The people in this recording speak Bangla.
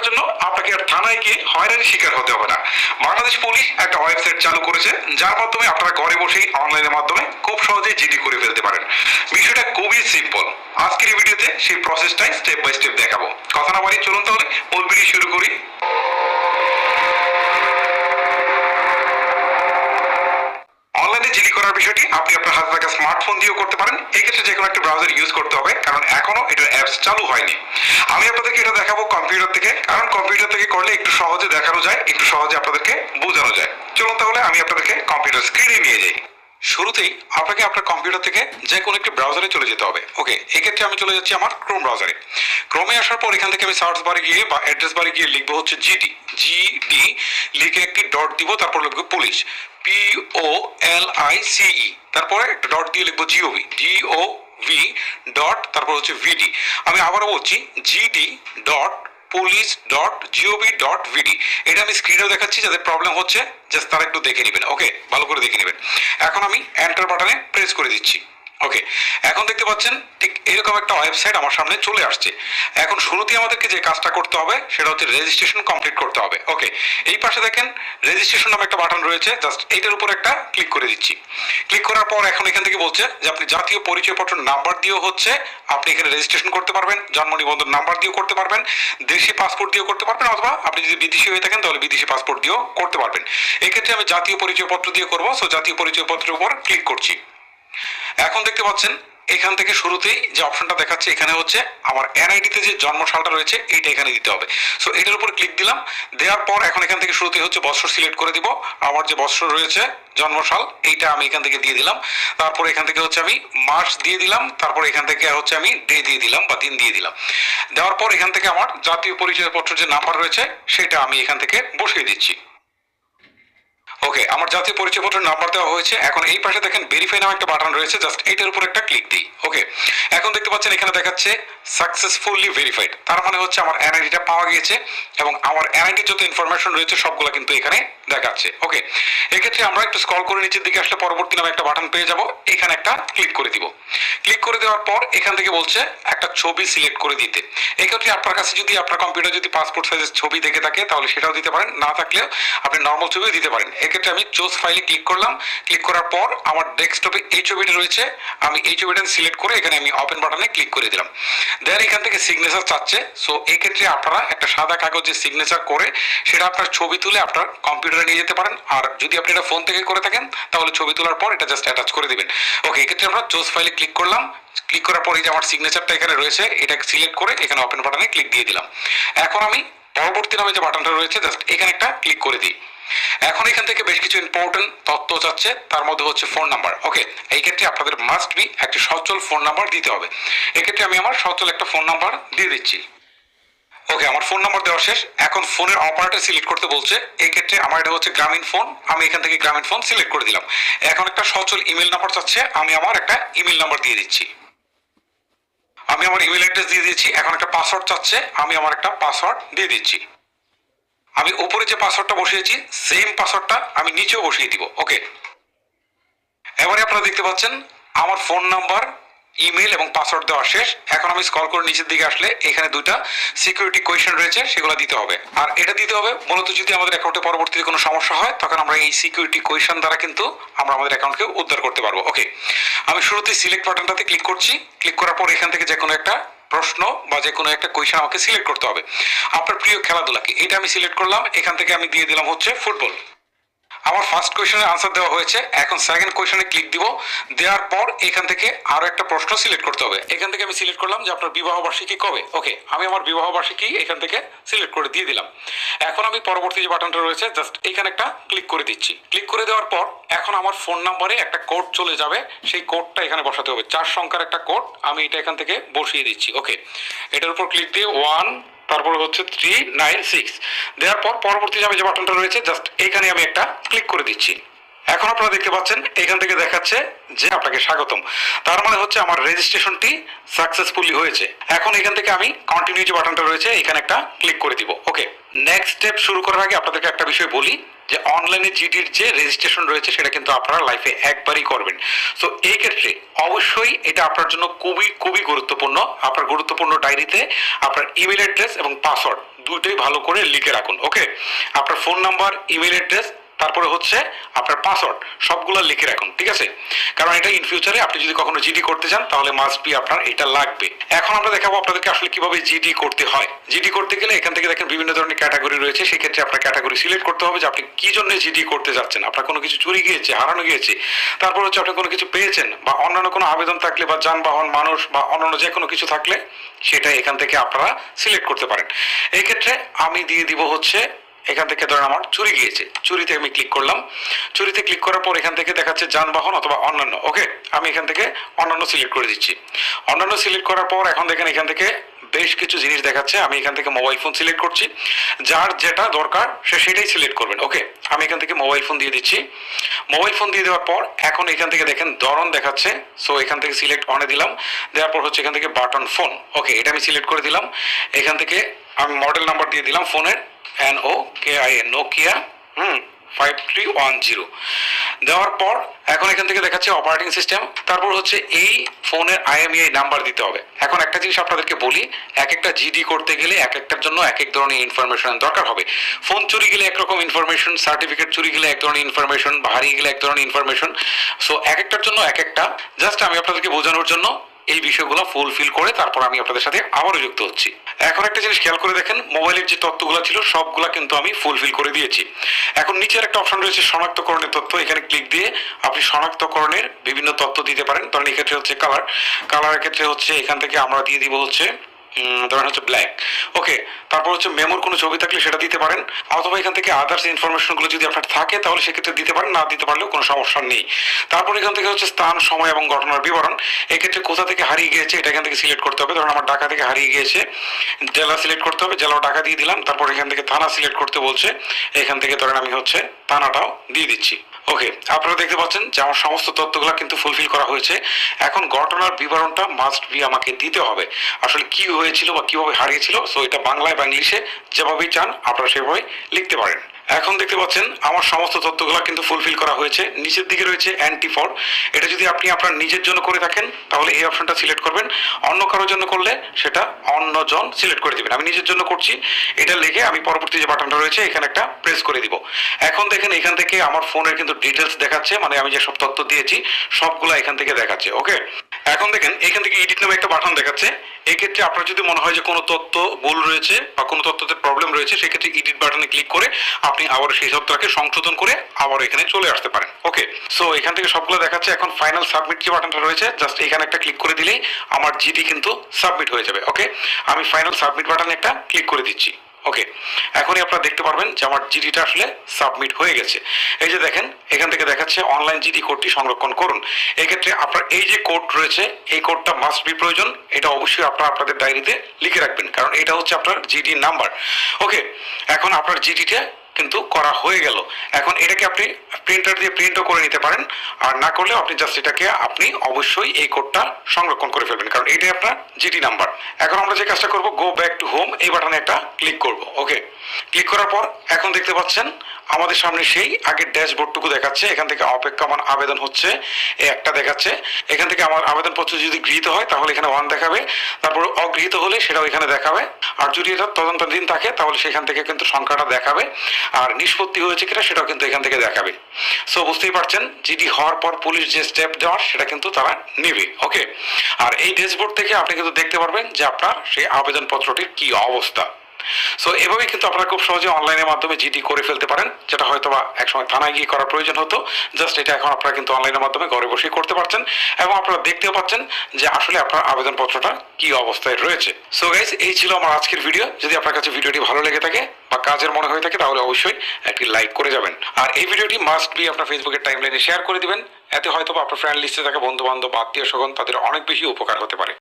করার জন্য আপনাকে আর থানায় গিয়ে হয়রানির শিকার হতে হবে না। বাংলাদেশ পুলিশ একটা ওয়েবসাইট চালু করেছে, যার মাধ্যমে আপনারা ঘরে বসেই অনলাইনের মাধ্যমে খুব সহজে জিডি করে ফেলতে পারেন। বিষয়টা খুবই সিম্পল আজকের ভিডিওতে সেই প্রসেসটাই স্টেপ বাই স্টেপ দেখাবো। কথা না বাড়ি চলুন তাহলে, মূল ভিডিও শুরু করি অনলাইনে জিডি করার বিষয়টি আপনি আপনার হাতে থাকা স্মার্টফোন দিয়েও করতে পারেন। এই ক্ষেত্রে যে কোনো একটা ব্রাউজার ইউজ করতে হবে, কারণ এখনও এটার অ্যাপস চালু হয়নি। আমি আপনাদেরকে এটা দেখাবো কম্পিউটার থেকে, কারণ কম্পিউটার থেকে করলে একটু সহজে দেখানো যায়, একটু সহজে আপনাদেরকে বোঝানো যায়। চলুন তাহলে আমি আপনাদেরকে কম্পিউটার স্ক্রিনে নিয়ে যাই। শুরুতেই আপনাকে আপনার কম্পিউটার থেকে যে কোনো একটি ব্রাউজারে চলে যেতে হবে। ওকে, এক্ষেত্রে আমি চলে যাচ্ছি আমার ক্রোম ব্রাউজারে ক্রোমে আসার পর এখান থেকে আমি সার্চ বারে গিয়ে বা অ্যাড্রেস বারে গিয়ে লিখব হচ্ছে জিডি জিডি লিখে একটি ডট দিব, তারপর লিখব police P O L I C E তারপরে একটা ডট দিয়ে লিখব জিওভি জিও ভি ডট তারপর হচ্ছে ভিডি আমি আবারও বলছি GD dot police dot G O V dot BD এটা আমি স্ক্রিনেও দেখাচ্ছি যাদের প্রবলেম হচ্ছে জাস্ট তারা একটু দেখে নেবেন। ওকে ভালো করে দেখে নেবেন। এখন আমি এন্টার বাটনে প্রেস করে দিচ্ছি। ওকে এখন দেখতে পাচ্ছেন, ঠিক এরকম একটা ওয়েবসাইট আমার সামনে চলে আসছে। এখন শুরুতেই আমাদেরকে যে কাজটা করতে হবে, সেটা হচ্ছে রেজিস্ট্রেশন কমপ্লিট করতে হবে। ওকে এই পাশে দেখেন রেজিস্ট্রেশন নামে একটা বাটন রয়েছে জাস্ট এইটার উপর একটা ক্লিক করে দিচ্ছি। ক্লিক করার পর এখন এখান থেকে বলছে যে আপনি জাতীয় পরিচয়পত্র নাম্বার দিয়েও হচ্ছে, আপনি এখানে রেজিস্ট্রেশন করতে পারবেন, জন্ম নিবন্ধন নাম্বার দিয়েও করতে পারবেন, দেশি পাসপোর্ট দিয়েও করতে পারবেন, অথবা আপনি যদি বিদেশি হয়ে থাকেন, তাহলে বিদেশি পাসপোর্ট দিয়েও করতে পারবেন। এক্ষেত্রে আমি জাতীয় পরিচয়পত্র দিয়ে করব সো জাতীয় পরিচয়পত্রের উপর ক্লিক করছি। এখন দেখতে পাচ্ছেন, এখান থেকে শুরুতেই যে অপশনটা দেখাচ্ছে, এখানে হচ্ছে আমার এনআইডিতে যে জন্ম সালটা রয়েছে, এইটা এখানে দিতে হবে। সো এটার উপর ক্লিক দিলাম, দেওয়ার পর এখন এখান থেকে শুরুতে হচ্ছে বৎসর সিলেক্ট করে দিব। আমার যে বৎসর রয়েছে, জন্মসাল, এইটা আমি এখান থেকে দিয়ে দিলাম। তারপর এখান থেকে হচ্ছে আমি মাস দিয়ে দিলাম, তারপর এখান থেকে হচ্ছে আমি ডে দিয়ে দিলাম বা দিন দিয়ে দিলাম। দেওয়ার পর এখান থেকে আমার জাতীয় পরিচয়পত্র যে নাম্বার রয়েছে, সেটা আমি এখান থেকে বসিয়ে দিচ্ছি। ওকে আমার জাতীয় পরিচয় পরিচয়পত্রের নাম্বার দেওয়া হয়েছে। এখন এই পাশে দেখেন ভেরিফাই নামে একটা বাটন রয়েছে জাস্ট এটার উপর একটা ক্লিক দিই। ওকে এখন দেখতে পাচ্ছেন এখানে দেখাচ্ছে সাকসেসফুলি ভেরিফাইড তার মানে হচ্ছে আমার এনআইডিটা পাওয়া গিয়েছে, এবং আমার এনআইডির যত ইনফরমেশন রয়েছে, সবগুলো কিন্তু এখানে দেখাচ্ছে। ওকে এক্ষেত্রে আমরা একটু স্ক্রল করে নিচের দিকে আসলে পরবর্তী নামে একটা বাটন পেয়ে যাব। এখানে একটা ক্লিক করে দিব। ক্লিক করে দেওয়ার পর এখান থেকে বলছে একটা ছবি সিলেক্ট করে দিতে। এক্ষেত্রে আপনার কাছে যদি আপনার কম্পিউটার যদি পাসপোর্ট সাইজের ছবি দেখে থাকে, তাহলে সেটাও দিতে পারেন। না থাকলেও আপনি নর্মাল ছবিও দিতে পারেন। এক্ষেত্রে আমি চোজ ফাইলে ক্লিক করলাম। ক্লিক করার পর আমার ডেস্কটপে এই ছবিটা রয়েছে। আমি এই ছবিটা সিলেক্ট করে এখানে আমি ওপেন বাটনে ক্লিক করে দিলাম। দেন এখান থেকে সিগনেচার চাচ্ছে। সো এক্ষেত্রে আপনারা একটা সাদা কাগজে সিগনেচার করে সেটা আপনার ছবি তুলে আপনার কম্পিউটারে নিয়ে যেতে পারেন। আর যদি আপনি এটা ফোন থেকে করে থাকেন, তাহলে ছবি তোলার পর এটা জাস্ট অ্যাটাচ করে দেবেন। ওকে এক্ষেত্রে আমরা চোজ ফাইলে ক্লিক করলাম। ক্লিক করার পর যে আমার সিগনেচারটা এখানে রয়েছে এটাকে সিলেক্ট করে এখানে ওপেন বাটনে ক্লিক দিয়ে দিলাম। এখন আমি পরবর্তী নামে যে বাটনটা রয়েছে জাস্ট এখানে একটা ক্লিক করে দিই। এখন এখান থেকে বেশ কিছু ইম্পর্টেন্ট তথ্য চাচ্ছে, তার মধ্যে হচ্ছে ফোন নাম্বার ওকে এই ক্ষেত্রে আপনাদের মাস্ট বি একটি সচল ফোন নাম্বার দিতে হবে। এক্ষেত্রে আমি আমার সচল একটা ফোন নাম্বার দিয়ে দিচ্ছি। ওকে আমার ফোন নাম্বার দেওয়া শেষ। এখন ফোনের অপারেটর সিলেক্ট করতে বলছে। এই ক্ষেত্রে আমার এটা হচ্ছে গ্রামীণ ফোন আমি এখান থেকে গ্রামীণ ফোন সিলেক্ট করে দিলাম। এখন একটা সচল ইমেল নাম্বার চাচ্ছে। আমি আমার একটা ইমেল নাম্বার দিয়ে দিচ্ছি। আমি আমার ইমেল অ্যাড্রেস দিয়ে দিয়েছি। এখন একটা পাসওয়ার্ড চাচ্ছে। আমি আমার একটা পাসওয়ার্ড দিয়ে দিচ্ছি। আমি উপরে যে পাসওয়ার্ডটা বসিয়েছি সেম পাসওয়ার্ডটা আমি নিচেও বসিয়ে দিব। ওকে এবারে আপনারা দেখতে পাচ্ছেন, আমার ফোন নাম্বার ইমেল এবং পাসওয়ার্ড দেওয়া শেষ। এখন আমি স্কল করে নিচের দিকে আসলে এখানে দুইটা সিকিউরিটি কোয়েশন রয়েছে, সেগুলো দিতে হবে। আর এটা দিতে হবে মূলত যদি আমাদের অ্যাকাউন্টে পরবর্তীতে কোনো সমস্যা হয়, তখন আমরা এই সিকিউরিটি কোয়েশন দ্বারা কিন্তু আমরা আমাদের অ্যাকাউন্টকে উদ্ধার করতে পারব। ওকে আমি শুরুতে সিলেক্ট বাটনটাতে ক্লিক করছি। ক্লিক করার পর এখান থেকে যে কোনো একটা প্রশ্ন বা যে কোনো একটা কোয়েশন আমাকে সিলেক্ট করতে হবে। আপনার প্রিয় খেলাধুলাকে এটা আমি সিলেক্ট করলাম। এখান থেকে আমি দিয়ে দিলাম হচ্ছে ফুটবল আমার ফার্স্ট কোয়েশনের আনসার দেওয়া হয়েছে। এখন সেকেন্ড কোয়েশনে ক্লিক দিব। দেওয়ার পর এখান থেকে আরও একটা প্রশ্ন সিলেক্ট করতে হবে। এখান থেকে আমি সিলেক্ট করলাম যে আপনার বিবাহ বার্ষিকী কবে? ওকে আমি আমার বিবাহ বার্ষিকী এখান থেকে সিলেক্ট করে দিয়ে দিলাম। এখন আমি পরবর্তী যে বাটনটা রয়েছে জাস্ট এখানে একটা ক্লিক করে দিচ্ছি। ক্লিক করে দেওয়ার পর এখন আমার ফোন নাম্বারে একটা কোড চলে যাবে। সেই কোডটা এখানে বসাতে হবে। চার সংখ্যার একটা কোড আমি এটা এখান থেকে বসিয়ে দিচ্ছি। ওকে এটার উপর ক্লিক দিয়ে ওয়ান তারপরে হচ্ছে থ্রি নাইন সিক্স দেওয়ার পর পরবর্তী যাবে যে বাটনটা রয়েছে জাস্ট এখানে আমি একটা ক্লিক করে দিচ্ছি। এখন আপনারা দেখতে পাচ্ছেন, এখান থেকে দেখাচ্ছে যে আপনাকে স্বাগতম। তার মানে হচ্ছে আমার রেজিস্ট্রেশনটি সাকসেসফুলি হয়েছে। এখন এখান থেকে আমি কন্টিনিউ যে বাটনটা রয়েছে, এখানে একটা ক্লিক করে দিব। ওকে নেক্সট স্টেপ শুরু করার আগে আপনাদেরকে একটা বিষয় বলি, যে অনলাইনে জিডির যে রেজিস্ট্রেশন রয়েছে সেটা কিন্তু আপনারা লাইফে একবারই করবেন। তো এই ক্ষেত্রে অবশ্যই এটা আপনার জন্য খুবই খুবই গুরুত্বপূর্ণ। আপনার গুরুত্বপূর্ণ ডায়েরিতে আপনার ইমেল অ্যাড্রেস এবং পাসওয়ার্ড দুটোই ভালো করে লিখে রাখুন ওকে আপনার ফোন নাম্বার ইমেল অ্যাড্রেস তারপরে হচ্ছে আপনার পাসওয়ার্ড সবগুলো লিখে রাখুন, ঠিক আছে? কারণ এটা ইন ফিউচারে আপনি যদি কখনো জিডি করতে চান, তাহলে মাস্ট বি আপনার এটা লাগবে। এখন আমরা দেখাবো আপনাদেরকে আসলে কীভাবে জিডি করতে হয়। জিডি করতে গেলে এখান থেকে দেখেন বিভিন্ন ধরনের ক্যাটাগরি রয়েছে, সেক্ষেত্রে আপনার ক্যাটাগরি সিলেক্ট করতে হবে যে আপনি কি জন্য জিডি করতে যাচ্ছেন। আপনার কোনো কিছু চুরি গিয়েছে, হারানো গিয়েছে, তারপর হচ্ছে আপনি কোনো কিছু পেয়েছেন, বা অন্যান্য কোনো আবেদন থাকলে, বা যানবাহন, মানুষ, বা অন্যান্য যে কোনো কিছু থাকলে, সেটা এখান থেকে আপনারা সিলেক্ট করতে পারেন। এই ক্ষেত্রে আমি দিয়ে দিব হচ্ছে এখান থেকে ধরেন আমার চুরি গিয়েছে চুরিতে আমি ক্লিক করলাম চুরিতে ক্লিক করার পর এখান থেকে দেখাচ্ছে যানবাহন অথবা অন্যান্য ওকে আমি এখান থেকে অন্যান্য সিলেক্ট করে দিচ্ছি অন্যান্য সিলেক্ট করার পর এখন দেখেন এখান থেকে বেশ কিছু জিনিস দেখাচ্ছে আমি এখান থেকে মোবাইল ফোন সিলেক্ট করছি যার যেটা দরকার সে সেটাই সিলেক্ট করবেন ওকে আমি এখান থেকে মোবাইল ফোন দিয়ে দিচ্ছি মোবাইল ফোন দিয়ে দেওয়ার পর এখন এখান থেকে দেখেন ধরন দেখাচ্ছে সো এখান থেকে সিলেক্ট অনে দিলাম দেওয়ার পর হচ্ছে এখান থেকে বাটন ফোন ওকে এটা আমি সিলেক্ট করে দিলাম এখান থেকে আমি মডেল নাম্বার দিয়ে দিলাম ফোনের N O K I N Nokia hmm five three one zero দেওয়ার পর এখন এখান থেকে দেখাচ্ছে অপারেটিং সিস্টেম তারপর হচ্ছে এই ফোনের আইএমইআই নাম্বার দিতে হবে। এখন একটা জিনিস আপনাদেরকে বলি এক একটা জিডি করতে গেলে এক একটার জন্য এক এক ধরনের ইনফরমেশন দরকার হবে। ফোন চুরি গেলে একরকম ইনফরমেশন সার্টিফিকেট চুরি গেলে এক ধরনের ইনফরমেশন হারিয়ে গেলে এক ধরনের ইনফরমেশন সো এক একটার জন্য এক একটা জাস্ট আমি আপনাদেরকে বোঝানোর জন্য এই বিষয়গুলো ফুলফিল করে তারপর আমি আপনাদের সাথে আবারও যুক্ত হচ্ছি। এখন একটা জিনিস খেয়াল করে দেখেন, মোবাইলের যে তথ্যগুলো ছিল, সবগুলো কিন্তু আমি ফুলফিল করে দিয়েছি। এখন নিচের একটা অপশন রয়েছে শনাক্তকরণের তথ্য। এখানে ক্লিক দিয়ে আপনি শনাক্তকরণের বিভিন্ন তথ্য দিতে পারেন। ধরেন এক্ষেত্রে হচ্ছে কালার কালারের ক্ষেত্রে হচ্ছে এখান থেকে আমরা দিয়ে দিব হচ্ছে ধরেন হচ্ছে ব্ল্যাক ওকে তারপর হচ্ছে মেমোর কোনো ছবি থাকলে সেটা দিতে পারেন। অথবা এখান থেকে আদার্স ইনফরমেশনগুলো যদি আপনার থাকে, তাহলে সেক্ষেত্রে দিতে পারেন, না দিতে পারলেও কোনো সমস্যা নেই। তারপর এখান থেকে হচ্ছে স্থান, সময় এবং ঘটনার বিবরণ। এক্ষেত্রে কোথা থেকে হারিয়ে গিয়েছে, এটা এখান থেকে সিলেক্ট করতে হবে। ধরুন আমার ঢাকা থেকে হারিয়ে গিয়েছে, জেলা সিলেক্ট করতে হবে জেলা ঢাকা দিয়ে দিলাম, তারপর এখান থেকে থানা সিলেক্ট করতে বলছে। এখান থেকে ধরেন আমি হচ্ছে থানাটাও দিয়ে দিচ্ছি। ওকে আপনারা দেখতে পাচ্ছেন যে আমার সমস্ত তথ্যগুলো কিন্তু ফুলফিল করা হয়েছে। এখন ঘটনার বিবরণটা মাস্ট বি আমাকে দিতে হবে। আসলে কি হয়েছিল বা কীভাবে হারিয়েছিল সো এটা বাংলায় বা ইংলিশে যেভাবেই চান, আপনারা সেভাবে লিখতে পারেন। এখন দেখতে পাচ্ছেন, আমার সমস্ত তথ্যগুলো কিন্তু ফুলফিল করা হয়েছে। নিচের দিকে রয়েছে অ্যান্টি ফর এটা যদি আপনি আপনার নিজের জন্য করে থাকেন, তাহলে এই অপশনটা সিলেক্ট করবেন। অন্য কারোর জন্য করলে সেটা অন্যজন সিলেক্ট করে দিবেন। আমি নিজের জন্য করছি। এটা লিখে আমি পরবর্তী যে বাটনটা রয়েছে, এখানে একটা প্রেস করে দিব। এখন দেখেন, এখান থেকে আমার ফোনের কিন্তু ডিটেলস দেখাচ্ছে। মানে আমি যে সব তথ্য দিয়েছি, সবগুলো এখান থেকে দেখাচ্ছে। ওকে এখন দেখেন, এখান থেকে এডিট নামে একটা বাটন দেখাচ্ছে। এক্ষেত্রে আপনার যদি মনে হয় যে কোনো তথ্য ভুল রয়েছে বা কোনো তথ্যতে প্রবলেম রয়েছে, সেক্ষেত্রে ইডিট বাটনে ক্লিক করে আপনি আবার সেই তথ্যটাকে সংশোধন করে আবার এখানে চলে আসতে পারেন। ওকে সো এখান থেকে সবগুলো দেখাচ্ছে। এখন ফাইনাল সাবমিট যে বাটনটা রয়েছে জাস্ট এখানে একটা ক্লিক করে দিলেই আমার জিডি কিন্তু সাবমিট হয়ে যাবে। ওকে আমি ফাইনাল সাবমিট বাটনে একটা ক্লিক করে দিচ্ছি। ওকে এখনই আপনারা দেখতে পারবেন যে আমার জিডিটা আসলে সাবমিট হয়ে গেছে। এই যে দেখেন, এখান থেকে দেখাচ্ছে অনলাইন জিডি কোডটি সংরক্ষণ করুন। এক্ষেত্রে আপনার এই যে কোড রয়েছে, এই কোডটা মাস্ট বি প্রয়োজন। এটা অবশ্যই আপনারা আপনাদের ডায়েরিতে লিখে রাখবেন, কারণ এটা হচ্ছে আপনার জিডি নাম্বার ওকে এখন আপনার জিডিটা কিন্তু করা হয়ে গেল। এখন এটাকে আপনি প্রিন্টার দিয়ে প্রিন্টও করে নিতে পারেন। আর না করলে আপনি জাস্ট এটাকে আপনি অবশ্যই এই কোডটা সংরক্ষণ করে ফেলবেন। কারণ এটাই আপনার জিটি নাম্বার এখন আমরা যে কাজটা করব গো ব্যাক টু হোম এই বাটনে একটা ক্লিক করব। ওকে ক্লিক করার পর এখন দেখতে পাচ্ছেন আমাদের সামনে সেই আগের ড্যাশবোর্ডটুকু দেখাচ্ছে। এখান থেকে অপেক্ষমান আবেদন হচ্ছে। একটা দেখাচ্ছে। এখান থেকে আমার আবেদনপত্র যদি গৃহীত হয়, তাহলে এখানে ওয়ান দেখাবে। তারপর অগৃহীত হলে সেটাও এখানে দেখাবে। আর যদি এটা তদন্তাধীন থাকে, তাহলে সেখান থেকে কিন্তু সংখ্যাটা দেখাবে। আর নিষ্পত্তি হয়েছে কিনা, সেটাও কিন্তু এখান থেকে দেখাবে। সো বুঝতেই পারছেন, জিডি হওয়ার পর পুলিশ যে স্টেপ দেওয়ার, সেটা কিন্তু তারা নেবে। ওকে আর এই ড্যাশবোর্ড থেকে আপনি কিন্তু দেখতে পারবেন যে আপনার সেই আবেদনপত্রটির কি অবস্থা। সো এভাবে কিন্তু আপনারা খুব সহজে অনলাইনের মাধ্যমে জিডি করে ফেলতে পারেন, যেটা হয়তো বা একসময় থানায় গিয়ে করার প্রয়োজন হতো। জাস্ট এটা এখন আপনারা কিন্তু অনলাইনের মাধ্যমে ঘরে বসেই করতে পারছেন এবং আপনারা দেখতেও পাচ্ছেন যে আসলে আপনার আবেদনপত্রটা কি অবস্থায় রয়েছে। সো গাইজ এই ছিল আমার আজকের ভিডিও যদি আপনার কাছে ভিডিওটি ভালো লেগে থাকে বা কাজের মনে হয়ে থাকে, তাহলে অবশ্যই একটি লাইক করে যাবেন। আর এই ভিডিওটি মাস্ট বি আপনার ফেসবুকের টাইমলাইনে শেয়ার করে দিবেন। এতে হয়তো আপনার ফ্রেন্ড লিস্টে থাকা বন্ধু বান্ধব আত্মীয় স্বজন তাদের অনেক বেশি উপকার হতে পারে।